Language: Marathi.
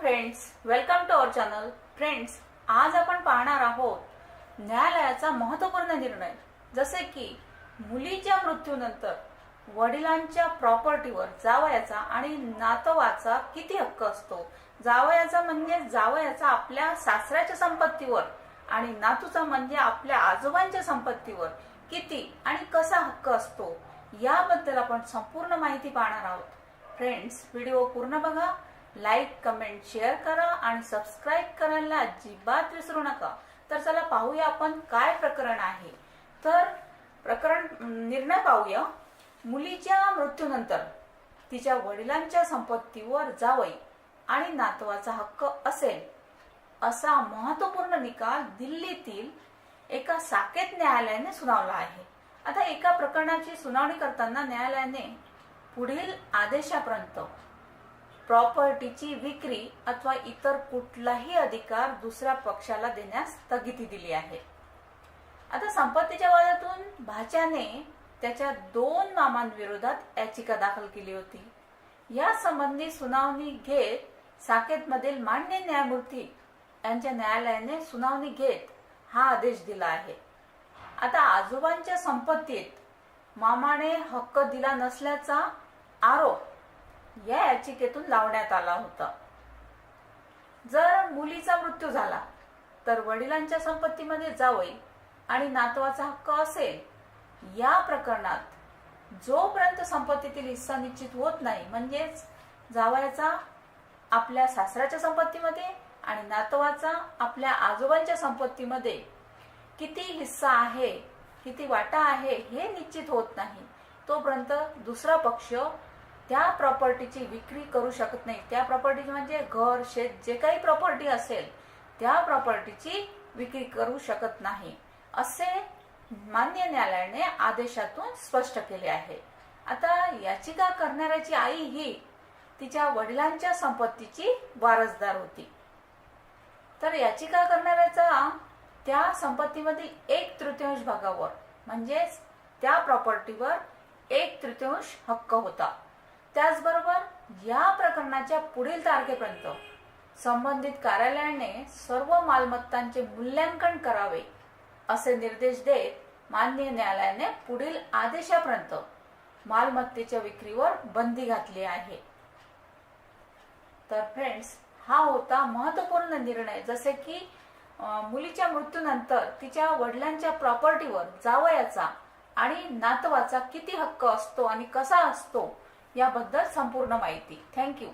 Friends welcome to our channel friends आज आपण पाहणार आहोत न्यायालयाचा महत्त्वपूर्ण निर्णय. जसे की मुलीच्या मृत्यूनंतर वडिलांच्या प्रॉपर्टीवर जावयाचा आणि नातवाचा किती हक्क असतो? जावयाचा म्हणजे जावयाचा आपल्या सासऱ्याच्या संपत्तीवर आणि नातूचा म्हणजे आपल्या आजोबांच्या संपत्तीवर किती आणि कसा हक्क असतो? याबद्दल आपण संपूर्ण माहिती पाहणार आहोत. फ्रेंड्स व्हिडिओ पूर्ण बघा. लाईक कमेंट शेअर करा आणि सबस्क्राईब करायला अजिबात विसरू नका. तर चला पाहूया आपण काय प्रकरण आहे. तर प्रकरण निर्णय पाहूया. मुलीच्या मृत्यूनंतर तिच्या वडिलांच्या संपत्तीवर जावई आणि नातवाचा हक्क असेल असा महत्त्वपूर्ण निकाल दिल्लीतील एका साकेत न्यायालयाने सुनावला आहे. आता एका प्रकरणाची सुनावणी करताना न्यायालयाने पुढील आदेशापर्यंत प्रॉपर्टीची विक्री अथवा इतर कुठलाही अधिकार दुसऱ्या पक्षाला देण्यास स्थगिती दिली आहे. आता संपत्तीच्या वादातून भाच्याने त्याच्या दोन मामांविरोधात याचिका दाखल केली होती. या संबंधी सुनावणी घेत साकेतमधील मान्य न्यायमूर्ती यांच्या न्यायालयाने सुनावणी घेत हा आदेश दिला आहे. आता आजोबांच्या संपत्तीत मामाने हक्क दिला नसल्याचा आरोप या याचिकेतून लावण्यात आला होता. जर मुलीचा मृत्यू झाला तर वडिलांच्या संपत्तीमध्ये जावई आणि नातवाचा हक्क असेल या प्रकरणात जोपर्यंत संपत्तीतील हिस्सा निश्चित होत नाही म्हणजेच जावयाचा आपल्या सासऱ्याच्या संपत्तीमध्ये आणि नातवाचा आपल्या आजोबांच्या संपत्तीमध्ये किती हिस्सा आहे किती वाटा आहे हे निश्चित होत नाही तोपर्यंत दुसरा पक्ष त्या प्रॉपर्टीची विक्री करू शकत नाही. त्या प्रॉपर्टी म्हणजे घर शेत जे काही प्रॉपर्टी असेल त्या प्रॉपर्टीची विक्री करू शकत नाही. असे मान्य न्यायालयाने आदेशातून स्पष्ट केले आहे. आता याचिका करणाऱ्याची आई ही तिच्या वडिलांच्या संपत्तीची वारसदार होती. तर याचिका करणाऱ्याचा त्या संपत्तीमध्ये एक तृतीयांश भागावर म्हणजेच त्या प्रॉपर्टीवर एक तृतीयांश हक्क होता. त्याचबरोबर या प्रकरणाच्या पुढील तारखेपर्यंत संबंधित कार्यालयाने सर्व मालमत्तांचे मूल्यांकन करावे असे निर्देश देत मान्य न्यायालयाने पुढील आदेशापर्यंत मालमत्तेच्या विक्रीवर बंदी घातली आहे. तर फ्रेंड्स हा होता महत्त्वपूर्ण निर्णय. जसे की मुलीच्या मृत्यूनंतर तिच्या वडिलांच्या प्रॉपर्टीवर जावयाचा आणि नातवाचा किती हक्क असतो आणि कसा असतो याबद्दल संपूर्ण माहिती. थँक्यू